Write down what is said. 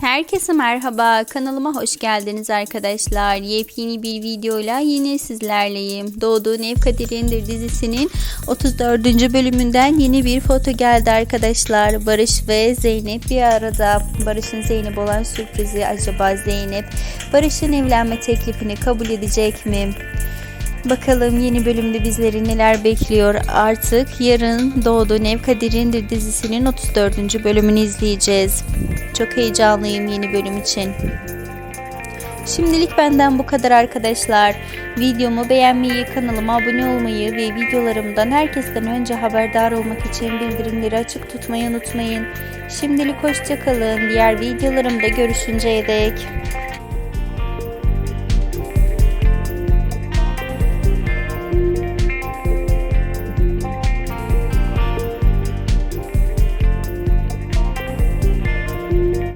Herkese merhaba. Kanalıma hoş geldiniz arkadaşlar. Yepyeni bir videoyla yine sizlerleyim. Doğduğun Ev Kaderindir dizisinin 34. bölümünden yeni bir foto geldi arkadaşlar. Barış ve Zeynep bir arada. Barış'ın Zeynep olan sürprizi acaba Zeynep Barış'ın evlenme teklifini kabul edecek mi? Bakalım yeni bölümde bizleri neler bekliyor. Artık yarın Doğduğun Ev Kaderindir dizisinin 34. bölümünü izleyeceğiz. Çok heyecanlıyım yeni bölüm için. Şimdilik benden bu kadar arkadaşlar. Videomu beğenmeyi, kanalıma abone olmayı ve videolarımdan herkesten önce haberdar olmak için bildirimleri açık tutmayı unutmayın. Şimdilik hoşçakalın. Diğer videolarımda görüşünceye dek.